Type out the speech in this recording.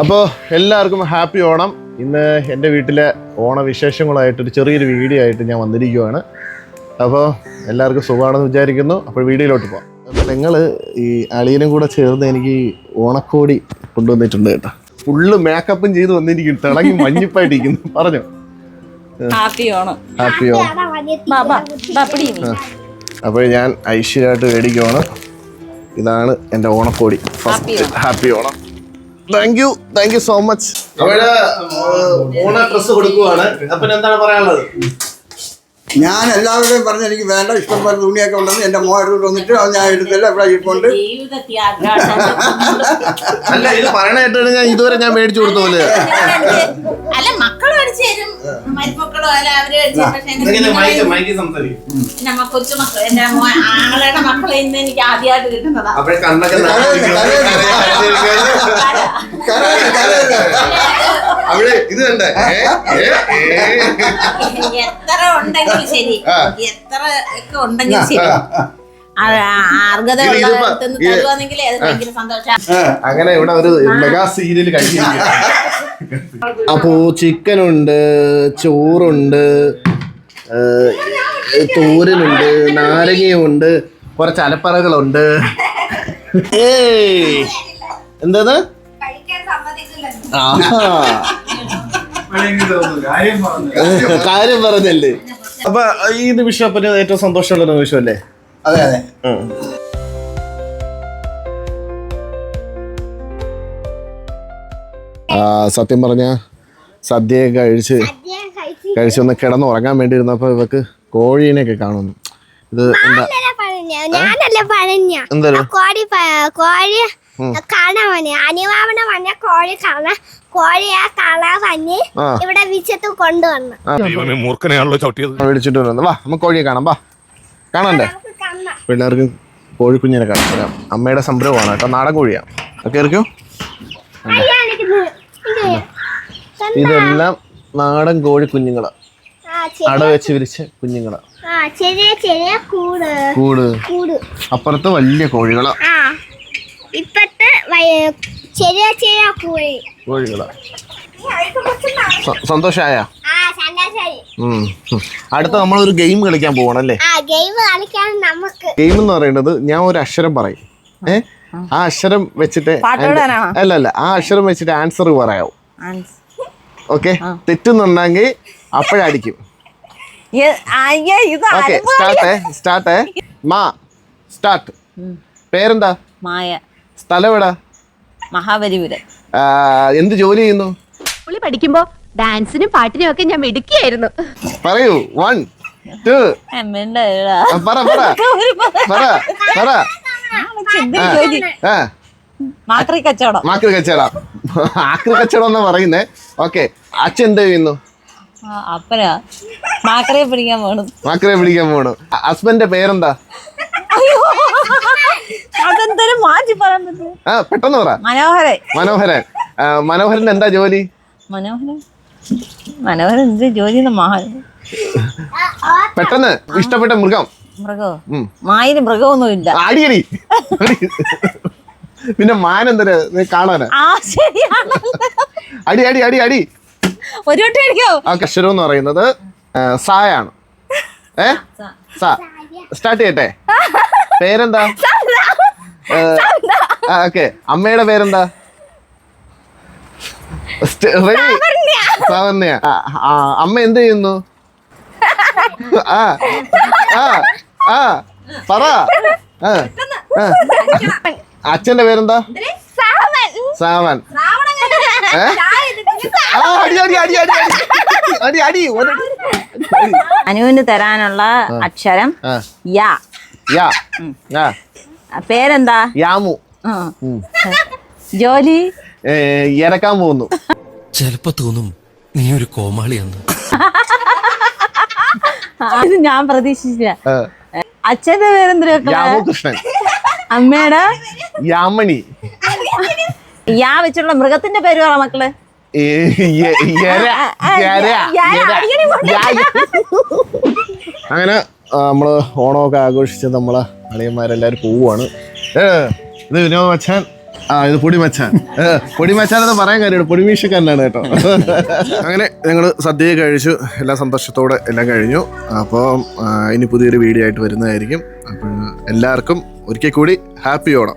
അപ്പോൾ എല്ലാവർക്കും ഹാപ്പി ഓണം. ഇന്ന് എന്റെ വീട്ടിലെ ഓണവിശേഷങ്ങളായിട്ട് ഒരു ചെറിയൊരു വീഡിയോ ആയിട്ട് ഞാൻ വന്നിരിക്കുകയാണ് അപ്പോൾ എല്ലാവർക്കും സുഖമാണെന്ന് വിചാരിക്കുന്നു. അപ്പോൾ വീഡിയോയിലോട്ട് പോകാം അപ്പോൾ നിങ്ങൾ ഈ അളിയനും കൂടെ ചേർന്ന് എനിക്ക് ഓണക്കോടി കൊണ്ടുവന്നിട്ടുണ്ട് കേട്ടോ. ഫുള്ള് മേക്കപ്പും ചെയ്ത് വന്നിരിക്കും തിളങ്ങി മഞ്ഞിപ്പായിട്ടിരിക്കുന്നു. പറഞ്ഞു? ഹാപ്പി ഓണം. ഹാപ്പി ഓണം. അപ്പോൾ ഞാൻ ഐശ്വര്യമായിട്ട് മേടിക്കുവാണ്. ഇതാണ് എന്റെ ഓണക്കോടി. First happy Onam. Thank you thank you so much മൂന്ന് ഡ്രസ് കൊടുക്കുവാണ്. അപ്പം എന്താണ് പറയാനുള്ളത്? ഞാൻ എല്ലാവരുടെയും പറഞ്ഞ് എനിക്ക് വേണ്ട ഇഷ്ടം പോലെ തുണിയൊക്കെ ഉണ്ടെന്ന് എന്റെ മോഹൻ വന്നിട്ട് അത് ഞാൻ എടുത്തില്ല ഇവിടെ ജീവിതത്യാഗം. അല്ല ഇത് പറയണായിട്ടാണ് ഞാൻ ഇതുവരെ ഞാൻ മേടിച്ചു കൊടുത്ത പോലെ. അല്ല മക്കൾ മേടിച്ചു തരും. മരുമക്കളോ അല്ല അവർ എന്റെ നമ്മ കൊച്ചുമക്കൾ എന്റെ ആങ്ങളുടെ മക്കളെ ഇന്ന് എനിക്ക് ആദ്യമായിട്ട് കിട്ടുന്നതാ. അവിടെ ഇത് കണ്ടേ? എത്ര ഉണ്ടെങ്കിലും ശരി. എത്ര ഒക്കെ ഉണ്ടെങ്കിലും ശരി. അങ്ങനെ ഇവിടെ ഒരു മെഗാ സീരിയൽ കഴിഞ്ഞിരിക്കുക അപ്പോ ചിക്കൻ ഉണ്ട് ചോറുണ്ട് തോരനുണ്ട് നാരങ്ങയുണ്ട് കുറച്ച് അലപ്പറകളുണ്ട്. ഏയ് എന്താണ്. കാര്യം പറഞ്ഞല്ലേ. അപ്പൊ ഈ നിമിഷം അപ്പന് ഏറ്റവും സന്തോഷമുള്ള നിമിഷം അല്ലേ അതെ അതെ. ആ, സത്യം പറഞ്ഞ സദ്യയൊക്കെ കഴിച്ച് കഴിച്ചൊന്ന് കിടന്നുറങ്ങാൻ വേണ്ടി ഇരുന്നപ്പോ ഇവക്ക് കോഴീനെയൊക്കെ കാണുന്നു. ഇത് എന്താ? എന്തായാലും കോഴി കോഴി കാണാൻ പറഞ്ഞ അനിവാമന വന്ന കോഴി കാണാൻ കോഴിയെ കാണാൻ വന്നി. ഇവിടെ വിശത്ത് കൊണ്ടുവന്നു. മൂർഖനെയാണല്ലോ ചവിട്ടിയത്. മേടിച്ചിട്ട് വന്നു. വാ നമുക്ക് കോഴിയെ കാണാം. വാ. കാണണ്ടേ. പിള്ളേർക്ക് കോഴിക്കുഞ്ഞിനെ കാണാം. അമ്മയുടെ സംരംഭമാണ് കേട്ടോ. നാടൻ കോഴിയാണ് ഒക്കെ ഇറക്കോ ഇത്. ഇതെല്ലാം നാടൻ കോഴി കുഞ്ഞുങ്ങളാ. അട വെച്ച് വിരിച്ച കുഞ്ഞുങ്ങളാ. ആ, ചെറിയ ചെറിയ കൂട്. കൂട്. കൂട്. അപ്പുറത്ത് വലിയ കോഴികളാ. ചെറിയ ചെറിയ കോഴി കോഴികളാ സ- സന്തോഷായ? ആ സന്യാസി അടുത്ത നമ്മളൊരു ഗെയിം കളിക്കാൻ പോകണല്ലേ ആ ഗെയിം കളിക്കാൻ നമുക്ക് ഗെയിം എന്ന് പറയുന്നത് ഞാൻ ഒരു അക്ഷരം പറയും. ഏ? ആ. അക്ഷരം വെച്ചിട്ട് അല്ല അല്ല. ആ അക്ഷരം വെച്ചിട്ട് ആൻസർ പറയാവും. ഓക്കെ? തെറ്റുന്നുണ്ടെങ്കിൽ അപ്പോഴടിക്കും. സ്റ്റാർട്ട് സ്റ്റാർട്ട് മാ സ്റ്റാർട്ട് പേരെന്താ? മായ. സ്ഥലം എവിടാ? മഹാബലിപുരം എന്ത് ജോലി ചെയ്യുന്നു? പുള്ളി പഠിക്കുമ്പോ ഡാൻസിനും പാട്ടിനും ഒക്കെ ഞാൻ മിടുക്കിയായിരുന്നു. പറയൂ വൺ ടു പറ പറ. പറ. പറ ജോലി. ആ. മാത്രി കച്ചവടം. മാക്രി കച്ചവടം. ആക്രി കച്ചവടം എന്നാ പറയുന്നേ. ഓക്കെ അച്ഛൻ എന്ത് ചെയ്യുന്നു? അപ്പനാ. മാക്കറിയെ പിടിക്കാൻ പോണം. മാക്രിയെ പിടിക്കാൻ പോണു. ഹസ്ബൻഡിന്റെ പേരെന്താ? ആ പെട്ടെന്ന് പറ. മനോഹരൻ. മനോഹരൻ. മനോഹരൻ എന്താ ജോലി? മനോഹരൻ? മനോഹരൻ എന്ത് ജോലി പെട്ടെന്ന്. ഇഷ്ടപ്പെട്ട മൃഗം. മൃഗോ. മായിന് മൃഗമൊന്നുമില്ല. അടിയടി അടി. പിന്നെ മാൻ എന്തൊരു കാണാനാ? അടി അടി അടി അടി. ഒരു വട്ടം അടിക്കോ. അക്ഷരം എന്ന് പറയുന്നത് സായാണ്. ഏ? സാ. സ്റ്റാർട്ട് ചെയ്യട്ടെ. പേരെന്താ? ഓക്കെ. അമ്മയുടെ പേരെന്താ? റെഡി? സാവന്യ ആ, ആ, അമ്മ എന്ത് ചെയ്യുന്നു? ആ ആ ആ പറ. അച്ഛന്റെ പേരെന്താ? സാവൻ. ഏ? ആ, അടി അടി അടി അടി അടി. അടി അടി അടി. അനുവിന് തരാനുള്ള അക്ഷരം യാ. യാ. ആ പേരെന്താ? യാമു. ജോലി? ഇറക്കാൻ പോകുന്നു. ചിലപ്പോ തോന്നും നീ ഒരു കോമാളിയെന്ന്. അത് ഞാൻ പ്രതീക്ഷിച്ചില്ല. അച്ഛന്റെ കൃഷ്ണൻ അമ്മയുടെ? യാമണി. യാ വെച്ചുള്ള മൃഗത്തിന്റെ പേര് പറ മക്കൾ. അങ്ങനെ നമ്മൾ ഓണമൊക്കെ ആഘോഷിച്ച് നമ്മളെ അളിയന്മാരെല്ലാരും പോവുകയാണ് ഏ, ഇത് വിനോദ് മച്ചാൻ. ആ ഇത് പൊടിമച്ചാൻ ഏ, പൊടിമച്ചാൻ എന്ന് പറയാൻ കാര്യമാണ് പൊടിമീശക്കാരനാണ് കേട്ടോ. അങ്ങനെ ഞങ്ങൾ സദ്യ കഴിച്ചു. എല്ലാ സന്തോഷത്തോടെ എല്ലാം കഴിഞ്ഞു. അപ്പോൾ ഇനി പുതിയൊരു വീഡിയോ ആയിട്ട് വരുന്നതായിരിക്കും. അപ്പോൾ എല്ലാവർക്കും ഒരിക്കൽ കൂടി ഹാപ്പി ഓണം.